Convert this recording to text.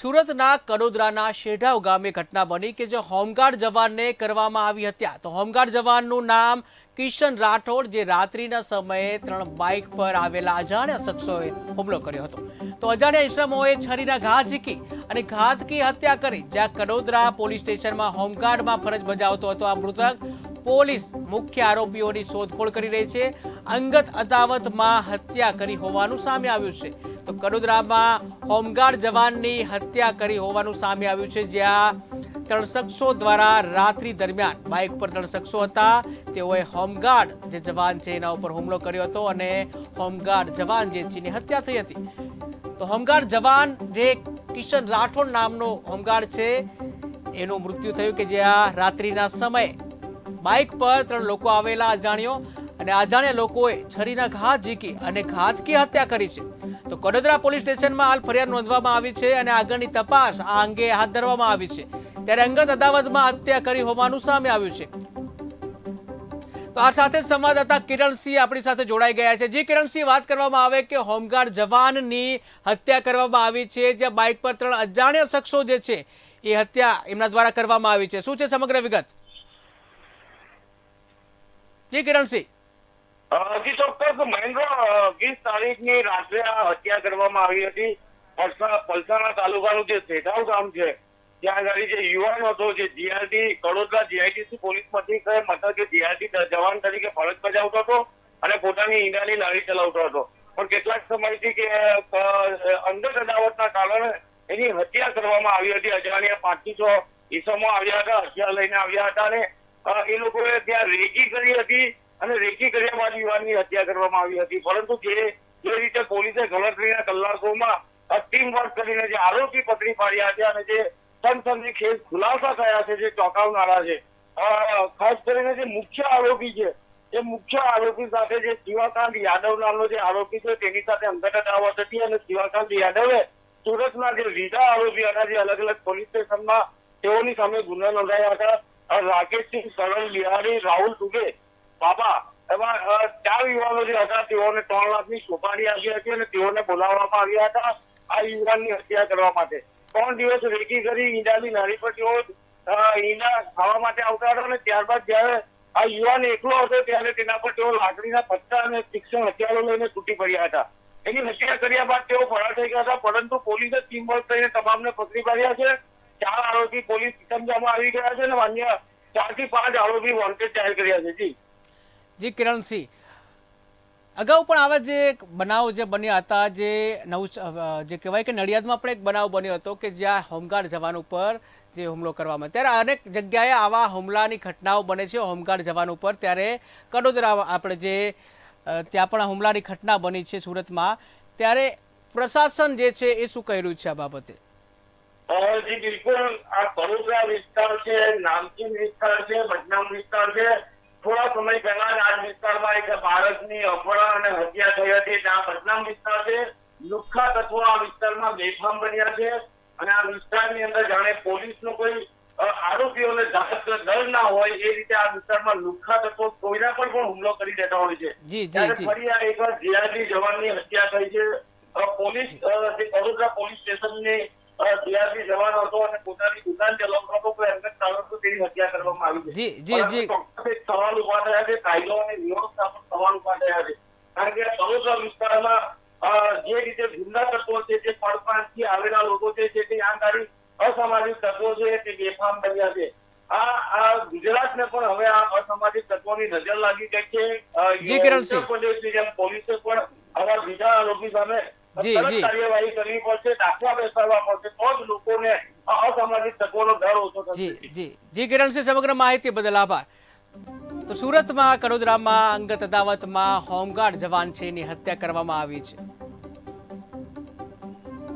સુરતના કડોદરાના શેઢાવ ગામે ઘટના બની કે જે હોમગાર્ડ જવાનને કરવામાં આવી હત્યા. તો હોમગાર્ડ જવાનનું નામ કિશન રાઠોડ, જે રાત્રિના સમયે ત્રણ બાઇક પર આવેલા અજાણ્યા શખ્સોએ હુમલો કર્યો હતો. તો અજાણ્યા ઇસમોએ છરીના ઘા ઝીકી અને ઘાતકી હત્યા કરી, જ્યાં કડોદરા પોલીસ સ્ટેશનમાં હોમગાર્ડમાં ફરજ બજાવતો હતો. આ મૃતક પોલીસ મુખ્ય આરોપીઓની શોધખોળ કરી રહી છે. અંગત અદાવતમાં હત્યા કરી હોવાનું સામે આવ્યું છે. તો કડોદરામાં હોમગાર્ડ જવાનની હત્યા કરી હોવાનું સામે આવ્યું છે, જ્યાં ત્રણ શખ્સો દ્વારા રાત્રિ દરમિયાન બાઇક ઉપર ત્રણ શખ્સો હતા. તેઓએ હોમગાર્ડ જે જવાન છે, એના ઉપર હુમલો કર્યો હતો અને હોમગાર્ડ જવાન જે છે, એની હત્યા થઈ હતી. તો હોમગાર્ડ જવાન જે કિશન રાઠોડ નામનો હોમગાર્ડ છે, એનું મૃત્યુ થયું કે જ્યાં રાત્રિના સમયે બાઇક પર ત્રણ લોકો આવેલા, અજાણ્યો અને અજાણ્યા લોકોએ છરીના ઘા ઝીકી અને ઘાતકી હત્યા કરી છે. તો કડોદરા પોલીસ સ્ટેશનમાં હાલ ફરિયાદ નોંધવામાં આવી છે અને આગળની તપાસ આ અંગે હાથ ધરવામાં આવી છે. ત્યારે અંગત અદાવતમાં હત્યા કરી હોવાનું સામે આવ્યું છે. તો આ સાથે સંવાદદાતા કિરણસિંહ આપણી સાથે જોડાઈ ગયા છે. જે કિરણસિંહ, વાત કરવામાં આવે કે હોમગાર્ડ જવાનની હત્યા કરવામાં આવી છે જે બાઇક પર ત્રણ અજાણ્યા શખ્સો જે છે, એ હત્યા એમના દ્વારા કરવામાં આવી છે. શું છે સમગ્ર વિગત? જી કિરણસિંહ. હજી ચોક્કસ મહેન્દ્ર વીસ તારીખની રાત્રે આ હત્યા કરવામાં આવી હતી. પલસા- પલસાણા તાલુકાનું જે સેઠાવ ગામ છે, ત્યાં આગળ જે યુવાન હતો, જે જીઆરટી કડોદરા જીઆઈટીસી પોલીસ મથકે મથકે જીઆરટી જવાન તરીકે ફરજ બજાવતો હતો અને પોતાની ઈંડાની લારી ચલાવતો હતો. પણ કેટલાક સમયથી કે અંદર અદાવતના કારણે એની હત્યા કરવામાં આવી હતી. અજાણ્યા પાંચથી છ ઈસમો આવ્યા હતા, હથિયાર લઈને આવ્યા હતા અને એ લોકોએ ત્યાં રેકી કરી હતી. અને રેકી કર્યા બાદ યુવાનની હત્યા કરવામાં આવી હતી. પરંતુ જે જે રીતે પોલીસે ગણતરીના કલાકોમાં ટીમ વર્ક કરીને જે આરોપી પકડી પાડ્યા છે અને જે સનસની ખેસ ખુલાસા થયા છે, જે ચોંકાવનારા છે ખાસ કરીને જે મુખ્ય આરોપી છે, એ મુખ્ય આરોપી સાથે જે શિવાકાંત યાદવ નામનો જે આરોપી છે, તેની સાથે અંગત અદાવત હતી અને શિવાકાંત યાદવે સુરતના જે બીજા આરોપી હતા, જે અલગ અલગ પોલીસ સ્ટેશનમાં તેઓની સામે ગુના નોંધાયા હતા. રાકેશસિંહ સરળ બિહારી, રાહુલ દુબે બાબા એમાં ચાર યુવાનો જે હતા, તેઓને ત્રણ લાખની સોપારી આપી હતી અને તેઓને બોલાવવામાં આવ્યા હતા આ યુવાનની હત્યા કરવા માટે. ત્રણ દિવસ રેકી કરી ઈંડાની નારી પર તેઓ ઈંડા ખાવા માટે આવતા હતા અને ત્યારબાદ જયારે આ યુવાન એકલો હતો, ત્યારે તેના પર તેઓ લાકડીના પત્તા અને તીક્ષ્ણ હથિયારો લઈને તૂટી પડ્યા હતા. એની હત્યા કર્યા બાદ તેઓ ફરાર થઈ ગયા હતા, પરંતુ પોલીસે ટીમ વર્ક કરીને તમામને પકડી પાડ્યા છે. ચાર આરોપી પોલીસ સમજામાં આવી ગયા છે અને અન્ય ચારથી પાંચ આરોપી વોન્ટેડ જાહેર કર્યા છે. જી. જી કિરણસિંહ અગાઉ પણ આવા જે એક બનાવ જે બન્યા હતા, જે નવ જે કહેવાય કે નડિયાદમાં પણ એક બનાવ બન્યો હતો કે જ્યાં હોમગાર્ડ જવાન ઉપર જે હુમલો કરવામાં ત્યારે અનેક જગ્યાએ આવા હુમલાની ઘટનાઓ બને છે હોમગાર્ડ જવાન ઉપર. ત્યારે કડોદરા આપણે જે ત્યાં પણ હુમલાની ઘટના બની છે સુરતમાં. ત્યારે પ્રશાસન જે છે એ શું કહી છે આ બાબતે? બિલકુલ. આ કડોદરા વિસ્તાર છે, નામચીન વિસ્તાર છે બદનામ વિસ્તાર છે. થોડા સમય પહેલા જ આ વિસ્તારમાં એક બાળકની અપહરણ અને હત્યા થઈ હતી. ત્યાં બદનામ વિસ્તાર છે. લુખ્ખા તત્વો આ વિસ્તારમાં બેફામ બન્યા છે. અને આ વિસ્તારની અંદર જાણે પોલીસનો કોઈ આરોપીઓને ડર ના હોય એ રીતે આ વિસ્તારમાં લુખ્ખા તત્વો કોઈના પર પણ હુમલો કરી દેતા હોય છે. ત્યારે. ફરી આ એકવાર જીઆરડી જવાનની હત્યા થઈ છે. પોલીસ વડોદરા જે સ્ટેશન પોલીસ સ્ટેશનની જીઆરડી જવાન હતો અને પોતાની દુકાન ચલાવતો હતો અંગત કારણથી તેની હત્યા કરવામાં આવી છે. જી, જી, જી. પરંતુ ચોક્કસ એક સવાલ થયા કાયદો અને પર સવાલ ઊભા થયા છે. કારણ કે કડોદરા વિસ્તારમાં જે રીતે ગુંડા તત્વો છે જે પરપ્રાંતથી આવેલા લોકો છે જે તે આંકારી અસામાજિક તત્વો છે તે બેફામ બન્યા છે. આ ગુજરાતને પણ હવે આ અસામાજિક તત્વોની નજર લાગી ગઈ છે. જી, કિરણસિંહ. પોલીસે પણ આવા બીજા આરોપી સામે જી, જી. કાર્યવાહી કરવી પડશે દાખલા બેસાડવા પડશે તો જ લોકોને આ અસામાજિક તત્વોનો ડર ઓછો થશે. જી જી. જી કિરણસિંહ સમગ્ર માહિતી બદલ આભાર. તો સુરતમાં કડોદરામાં અંગત અદાવતમાં હોમગાર્ડ જવાન છે એની હત્યા કરવામાં આવી છે.